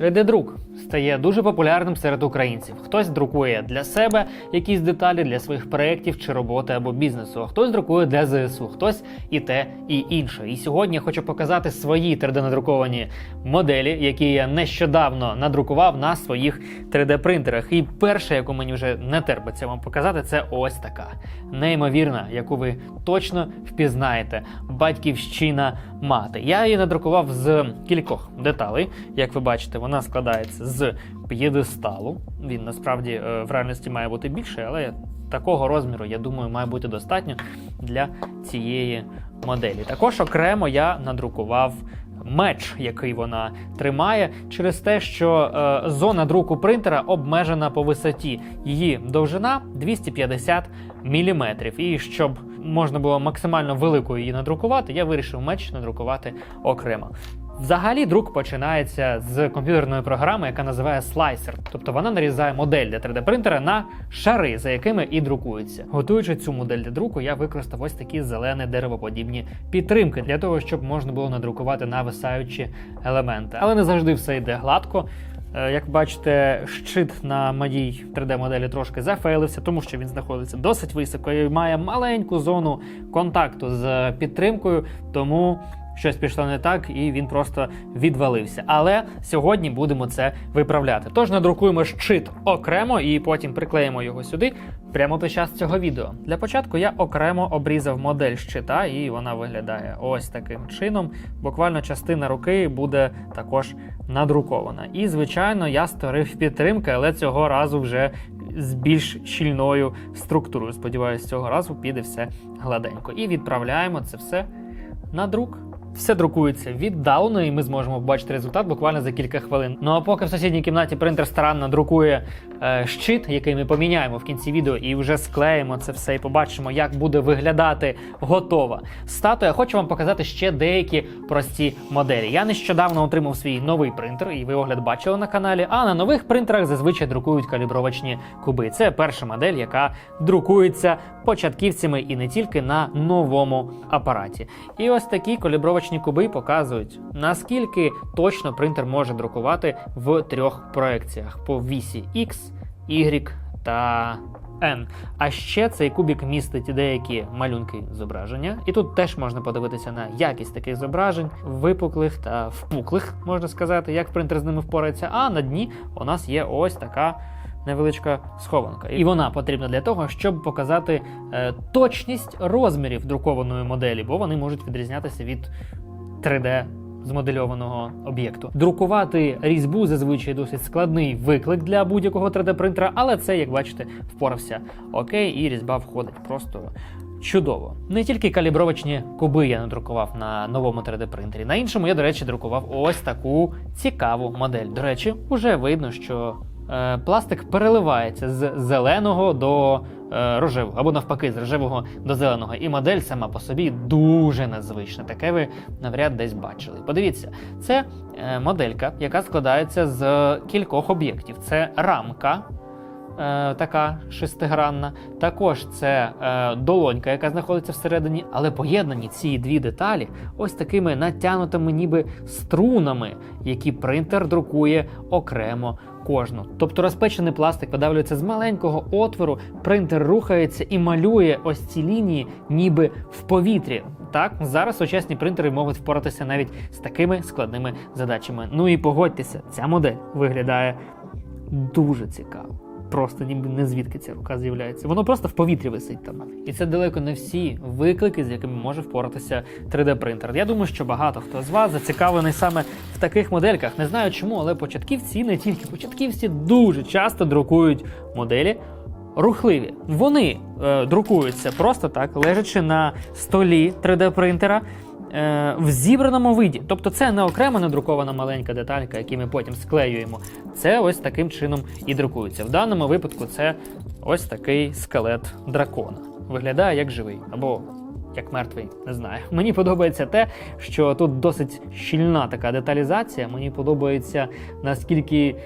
3D-друк стає дуже популярним серед українців. Хтось друкує для себе якісь деталі для своїх проєктів чи роботи або бізнесу, а хтось друкує для ЗСУ, хтось і те, і інше. І сьогодні я хочу показати свої 3D-надруковані моделі, які я нещодавно надрукував на своїх 3D-принтерах. І перша, яку мені вже не терпиться вам показати, це ось така неймовірна, яку ви точно впізнаєте. Батьківщина мати. Я її надрукував з кількох деталей. Як ви бачите, вона складається з п'єдесталу. Він насправді е, в реальності має бути більший, але такого розміру, я думаю, має бути достатньо для цієї моделі. Також окремо я надрукував. Меч, який вона тримає, через те, що е, зона друку принтера обмежена по висоті. Її довжина 250 мм. І щоб можна було максимально великою її надрукувати, я вирішив меч надрукувати окремо. Взагалі, друк починається з комп'ютерної програми, яка називає слайсер. Тобто вона нарізає модель для 3D принтера на шари, за якими і друкується. Готуючи цю модель для друку, я використав ось такі зелені деревоподібні підтримки для того, щоб можна було надрукувати нависаючі елементи. Але не завжди все йде гладко. Е, Як бачите, щит на моїй 3D-моделі трошки зафейлився, тому що він знаходиться досить високо і має маленьку зону контакту з підтримкою, тому щось пішло не так, і він просто відвалився. Але сьогодні будемо це виправляти. Тож надрукуємо щит окремо і потім приклеїмо його сюди прямо під час цього відео. Для початку я окремо обрізав модель щита, і вона виглядає ось таким чином. Буквально частина руки буде також надрукована. І, звичайно, я створив підтримки, але цього разу вже з більш щільною структурою. Сподіваюсь, цього разу піде все гладенько. І відправляємо це все на друк. Все друкується віддалено, і ми зможемо побачити результат буквально за кілька хвилин. Ну а поки в сусідній кімнаті принтер старанно друкує е, щит, який ми поміняємо в кінці відео, і вже склеїмо це все і побачимо, як буде виглядати готова статуя. Хочу вам показати ще деякі прості моделі. Я нещодавно отримав свій новий принтер, і ви огляд бачили на каналі. А на нових принтерах зазвичай друкують калібровочні куби. Це перша модель, яка друкується початківцями і не тільки на новому апараті. І ось такі калібровочні куби показують, наскільки точно принтер може друкувати в трьох проекціях по вісі X, Y та N. А ще цей кубік містить деякі малюнки зображення, і тут теж можна подивитися на якість таких зображень, випуклих та впуклих, можна сказати, як принтер з ними впорається. А на дні у нас є ось така. Невеличка схованка, і вона потрібна для того, щоб показати е, точність розмірів друкованої моделі, бо вони можуть відрізнятися від 3D змодельованого об'єкту. Друкувати різьбу зазвичай досить складний виклик для будь-якого 3D принтера, але це, як бачите, впорався окей, і різьба входить просто. Чудово. Не тільки калібровочні куби я надрукував на новому 3D принтері. На іншому я, до речі, друкував ось таку цікаву модель. До речі, уже видно, що пластик переливається з зеленого до е, рожевого, або навпаки, з рожевого до зеленого. І модель сама по собі дуже незвична. Таке ви навряд десь бачили. Подивіться, це е, моделька, яка складається з кількох об'єктів. Це рамка. Е, така шестигранна. Також це е, долонька, яка знаходиться всередині, але поєднані ці дві деталі ось такими натягнутими ніби струнами, які принтер друкує окремо кожну. Тобто розпечений пластик видавлюється з маленького отвору, принтер рухається і малює ось ці лінії, ніби в повітрі. Так, зараз сучасні принтери можуть впоратися навіть з такими складними задачами. Ну і погодьтеся, ця модель виглядає дуже цікаво. Просто ніби не звідки ця рука з'являється. Воно просто в повітрі висить там. І це далеко не всі виклики, з якими може впоратися 3D-принтер. Я думаю, що багато хто з вас зацікавлений саме в таких модельках. Не знаю чому, але початківці, не тільки початківці, дуже часто друкують моделі. Рухливі. Вони е, друкуються просто так, лежачи на столі 3D-принтера е, в зібраному виді. Тобто це не окремо надрукована маленька деталька, яку ми потім склеюємо. Це ось таким чином і друкується. В даному випадку це ось такий скелет дракона. Виглядає як живий або як мертвий, не знаю. Мені подобається те, що тут досить щільна така деталізація. Мені подобається наскільки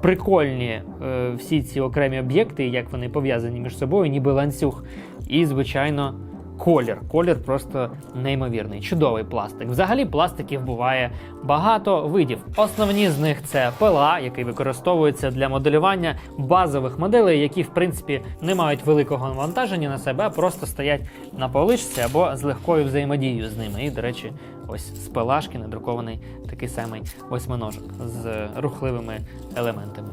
прикольні е, всі ці окремі об'єкти, як вони пов'язані між собою, ніби ланцюг. І, звичайно, колір. Колір просто неймовірний, чудовий пластик. Взагалі пластиків буває багато видів. Основні з них це пила, який використовується для моделювання базових моделей, які в принципі не мають великого навантаження на себе, а просто стоять на поличці або з легкою взаємодією з ними. І, до речі, ось з пилашки надрукований такий самий восьминожок з рухливими елементами.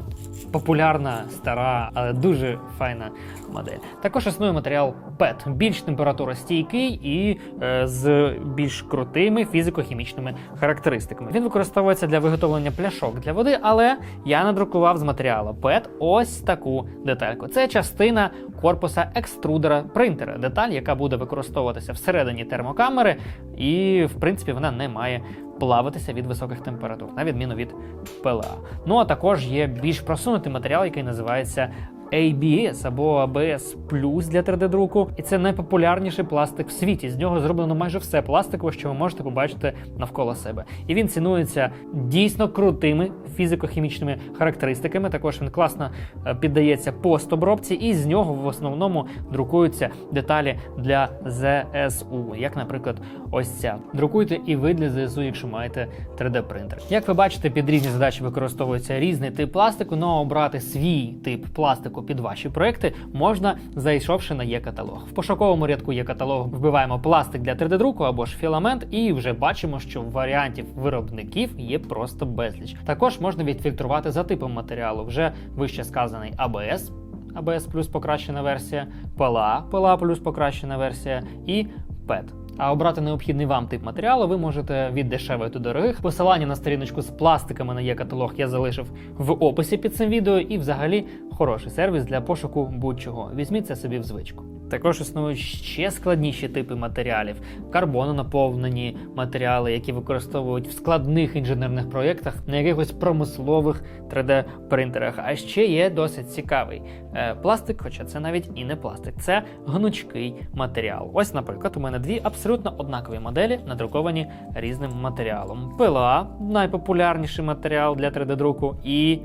Популярна, стара, але дуже файна модель. Також існує матеріал PET, більш температуростійкий і е, з більш крутими фізико-хімічними характеристиками. Він використовується для виготовлення пляшок для води, але я надрукував з матеріалу PET ось таку детальку. Це частина корпуса екструдера принтера, деталь, яка буде використовуватися всередині термокамери, і в принципі вона не має плаватися від високих температур, на відміну від ПЛА. Ну а також є більш просунутий матеріал, який називається ABS або ABS Plus для 3D-друку, і це найпопулярніший пластик в світі. З нього зроблено майже все пластикове, що ви можете побачити навколо себе. І він цінується дійсно крутими фізико-хімічними характеристиками. Також він класно е, піддається постобробці, і з нього в основному друкуються деталі для ЗСУ, як, наприклад, ось ця. Друкуйте і ви для ЗСУ, якщо маєте 3D-принтер. Як ви бачите, під різні задачі використовується різний тип пластику, але обрати свій тип пластику під ваші проекти можна, зайшовши на є-каталог. В пошуковому рядку є-каталог вбиваємо пластик для 3D-друку або ж філамент, і вже бачимо, що варіантів виробників є просто безліч. Також можна відфільтрувати за типом матеріалу, вже вище сказаний ABS, ABS плюс покращена версія, PLA, PLA плюс покращена версія і PET. А обрати необхідний вам тип матеріалу ви можете від дешевих до дорогих. Посилання на сторіночку з пластиками на є каталог я залишив в описі під цим відео, і взагалі хороший сервіс для пошуку будь-чого. Візьміть це собі в звичку. Також існують ще складніші типи матеріалів, карбононаповнені матеріали, які використовують в складних інженерних проєктах на якихось промислових 3D-принтерах. А ще є досить цікавий е, пластик, хоча це навіть і не пластик, це гнучкий матеріал. Ось, наприклад, у мене дві абсолютно однакові моделі, надруковані різним матеріалом. Пила найпопулярніший матеріал для 3D-друку, і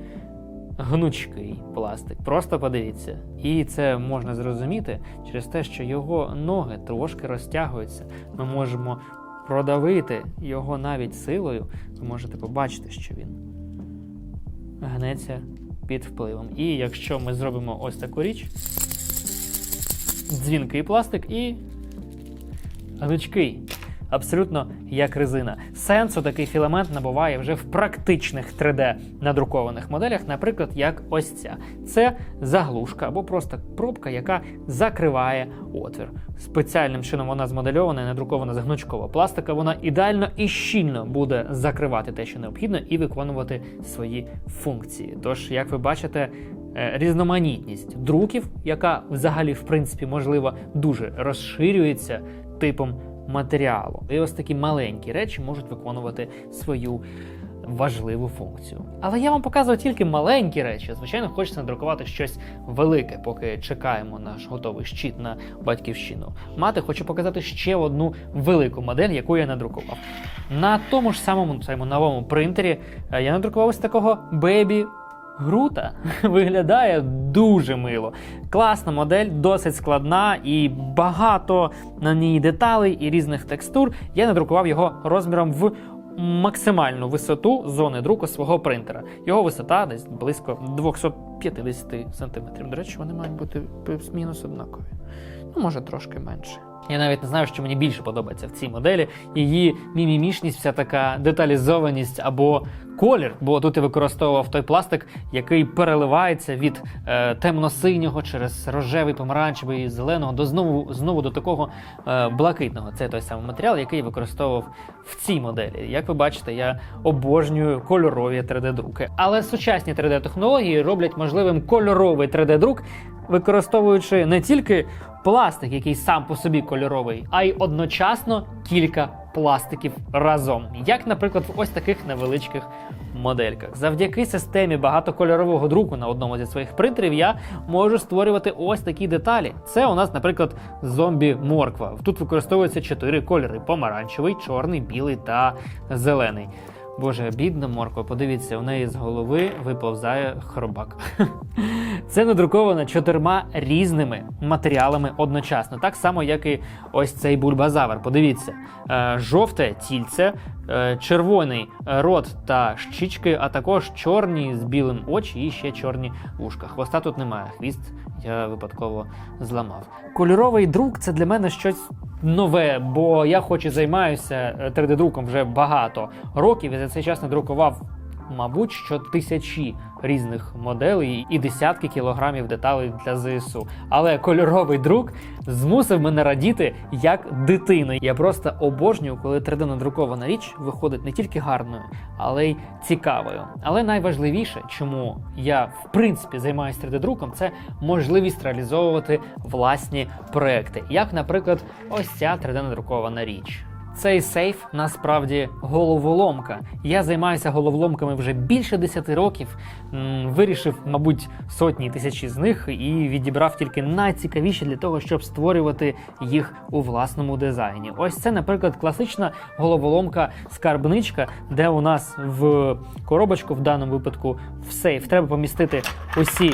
гнучкий пластик. Просто подивіться. І це можна зрозуміти через те, що його ноги трошки розтягуються. Ми можемо продавити його навіть силою. Ви можете побачити, що він гнеться під впливом. І якщо ми зробимо ось таку річ, дзвінкий пластик і гнучкий. Абсолютно як резина. Сенсу такий філамент набуває вже в практичних 3D-надрукованих моделях, наприклад, як ось ця. Це заглушка або просто пробка, яка закриває отвір. Спеціальним чином вона змодельована і надрукована з гнучкового пластика. Вона ідеально і щільно буде закривати те, що необхідно, і виконувати свої функції. Тож, як ви бачите, е, різноманітність друків, яка взагалі, в принципі, можливо, дуже розширюється типом матеріалу. І ось такі маленькі речі можуть виконувати свою важливу функцію. Але я вам показую тільки маленькі речі. Звичайно, хочеться надрукувати щось велике, поки чекаємо наш готовий щит на батьківщину. Мати хочу показати ще одну велику модель, яку я надрукував. На тому ж самому своєму новому принтері е, я надрукував ось такого бебі Грута виглядає дуже мило. Класна модель, досить складна і багато на ній деталей і різних текстур. Я надрукував його розміром в максимальну висоту зони друку свого принтера. Його висота десь близько 250 см. До речі, вони мають бути плюс-мінус однакові. Ну, може, трошки менше. Я навіть не знаю, що мені більше подобається в цій моделі. Її мімімішність, вся така деталізованість або колір, бо тут я використовував той пластик, який переливається від е, темно-синього через рожевий, помаранчевий, зеленого до знову знову до такого е, блакитного. Це той самий матеріал, який використовував в цій моделі. Як ви бачите, я обожнюю кольорові 3D-друки. Але сучасні 3D-технології роблять можливим кольоровий 3D-друк, використовуючи не тільки пластик, який сам по собі кольоровий, а й одночасно кілька пластиків разом, як, наприклад, в ось таких невеличких модельках. Завдяки системі багатокольорового друку на одному зі своїх принтерів я можу створювати ось такі деталі. Це у нас, наприклад, зомбі-морква. Тут використовуються чотири кольори: помаранчевий, чорний, білий та зелений. Боже, бідна морква, подивіться, у неї з голови виповзає хробак. Це надруковано чотирма різними матеріалами одночасно, так само, як і ось цей бульбазавр. Подивіться, Е, жовте тільце, червоний рот та щічки, а також чорні з білим очі і ще чорні вушка. Хвоста тут немає. Хвіст я випадково зламав. Кольоровий друк це для мене щось нове, бо я хоч і займаюся 3D-друком вже багато років і за цей час надрукував. Мабуть, що тисячі різних моделей і десятки кілограмів деталей для ЗСУ. Але кольоровий друк змусив мене радіти як дитина. Я просто обожнюю, коли 3D надрукована річ виходить не тільки гарною, але й цікавою. Але найважливіше, чому я в принципі займаюся 3D-друком, це можливість реалізовувати власні проекти, як, наприклад, ось ця 3D надрукована річ. Цей сейф насправді головоломка. Я займаюся головоломками вже більше 10 років. Вирішив, мабуть, сотні тисячі з них і відібрав тільки найцікавіші для того, щоб створювати їх у власному дизайні. Ось це, наприклад, класична головоломка скарбничка, де у нас в коробочку, в даному випадку, в сейф треба помістити усі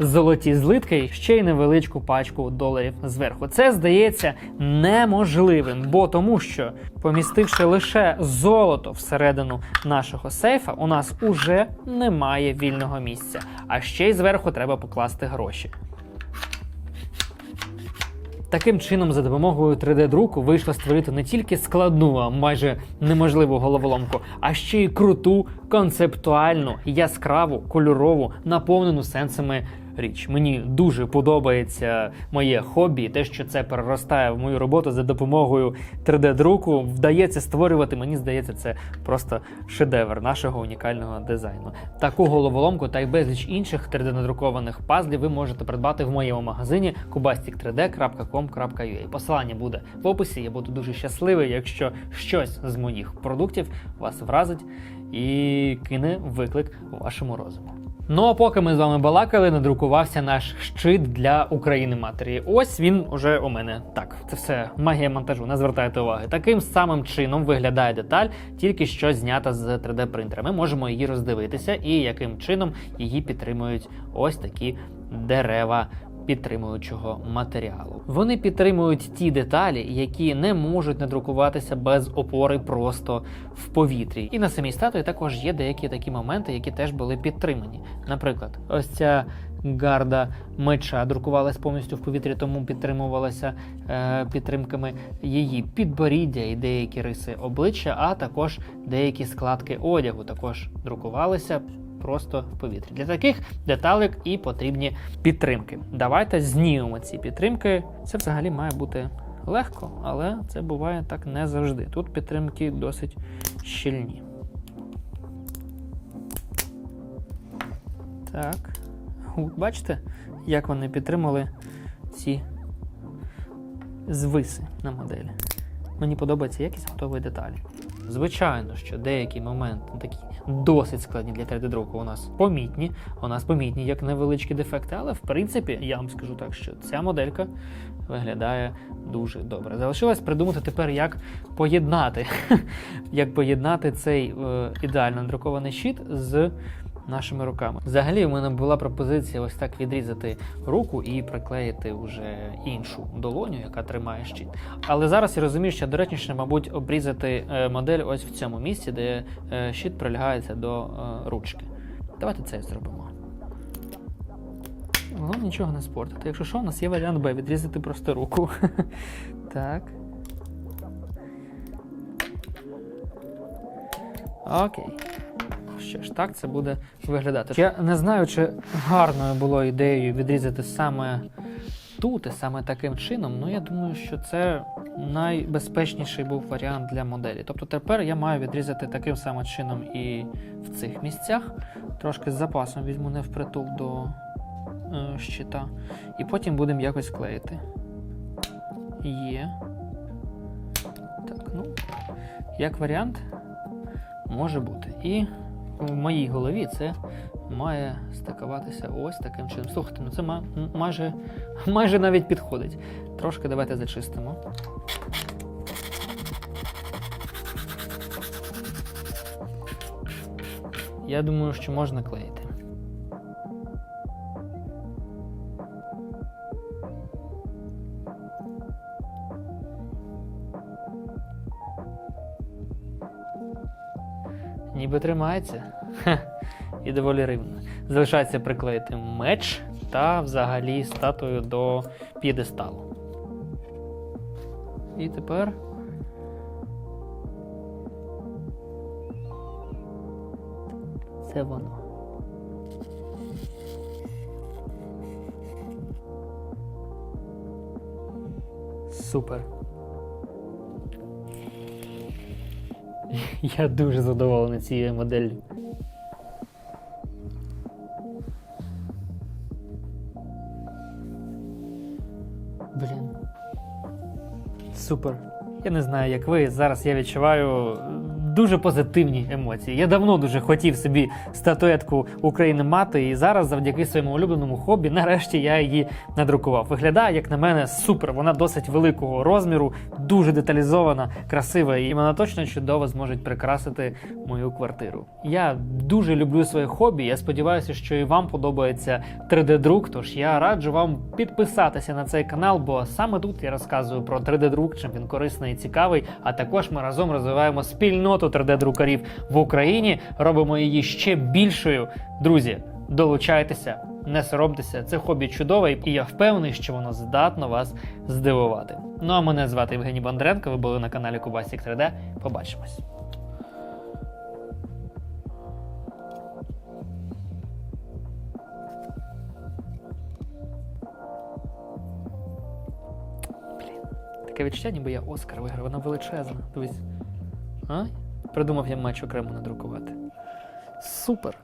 золоті злитки і ще й невеличку пачку доларів зверху. Це здається неможливим, бо тому що помістивши лише золото всередину нашого сейфа, у нас уже немає вільного місця. А ще й зверху треба покласти гроші. Таким чином, за допомогою 3D-друку вийшло створити не тільки складну, а майже неможливу головоломку, а ще й круту, концептуальну, яскраву, кольорову, наповнену сенсами річ. Мені дуже подобається моє хобі, те, що це переростає в мою роботу за допомогою 3D-друку. Вдається створювати. Мені здається, це просто шедевр нашого унікального дизайну. Таку головоломку та й безліч інших 3D-надрукованих пазлів ви можете придбати в моєму магазині kubastic3d.com.ua. Посилання буде в описі. Я буду дуже щасливий, якщо щось з моїх продуктів вас вразить і кине виклик вашому розуму. Ну а поки ми з вами балакали, надрукувався наш щит для України матері. Ось він уже у мене. Так, це все магія монтажу, не звертайте уваги. Таким самим чином виглядає деталь, тільки що знята з 3D принтера. Ми можемо її роздивитися і яким чином її підтримують ось такі дерева. Підтримуючого матеріалу. Вони підтримують ті деталі, які не можуть надрукуватися без опори просто в повітрі. І на самій статуї також є деякі такі моменти, які теж були підтримані. Наприклад, ось ця гарда меча друкувалась повністю в повітрі, тому підтримувалася е, підтримками її підборіддя і деякі риси обличчя, а також деякі складки одягу також друкувалися просто в повітрі. Для таких деталек і потрібні підтримки. Давайте знімемо ці підтримки. Це взагалі має бути легко, але це буває так не завжди. Тут підтримки досить щільні. Так. Бачите, як вони підтримали ці звиси на моделі. Мені подобається якість готової деталі. Звичайно, що деякі моменти такі досить складні для 3D-друку у нас помітні. У нас помітні як невеличкі дефекти, але в принципі я вам скажу так, що ця моделька виглядає дуже добре. Залишилось придумати тепер, як поєднати, як поєднати цей е, ідеально надрукований щит з нашими руками. Взагалі, у мене була пропозиція ось так відрізати руку і приклеїти вже іншу долоню, яка тримає щит. Але зараз я розумію, що доречніше, мабуть, обрізати е, модель ось в цьому місці, де е, щит прилягається до е, ручки. Давайте це зробимо. Головне нічого не спортити. Якщо що, у нас є варіант Б відрізати просто руку. так. Окей. Що ж, так це буде виглядати. Я не знаю, чи гарною було ідеєю відрізати саме тут і саме таким чином. Ну я думаю, що це найбезпечніший був варіант для моделі. Тобто тепер я маю відрізати таким самим чином і в цих місцях. Трошки з запасом візьму не впритул до е, щита. І потім будемо якось клеїти. Є. Так, ну, як варіант, може бути. І в моїй голові це має стикуватися ось таким чином. Слухайте, ну це майже, майже навіть підходить. Трошки давайте зачистимо. Я думаю, що можна клеїти. Ніби тримається. Хе, і доволі рівно. Залишається приклеїти меч та взагалі статую до п'єдесталу. І тепер. Це воно. Супер. Я дуже задоволений цією моделлю. Блін. Супер. Я не знаю, як ви. Зараз я відчуваю дуже позитивні емоції. Я давно дуже хотів собі статуетку України мати, і зараз, завдяки своєму улюбленому хобі, нарешті я її надрукував. Виглядає, як на мене, супер. Вона досить великого розміру, дуже деталізована, красива, і вона точно чудово зможе прикрасити мою квартиру. Я дуже люблю своє хобі. Я сподіваюся, що і вам подобається 3D-друк. Тож я раджу вам підписатися на цей канал, бо саме тут я розказую про 3D-друк, чим він корисний і цікавий. А також ми разом розвиваємо спільноту 3D-друкарів в Україні, робимо її ще більшою. Друзі, долучайтеся, не соромтеся. Це хобі чудове, і я впевнений, що воно здатно вас здивувати. Ну а мене звати Євгеній Бондренко. Ви були на каналі Кубасік 3D. Побачимось. Таке відчуття, ніби я Оскар виграв, вона величезна. Дивись. А? Придумав я матч окремо надрукувати. Супер!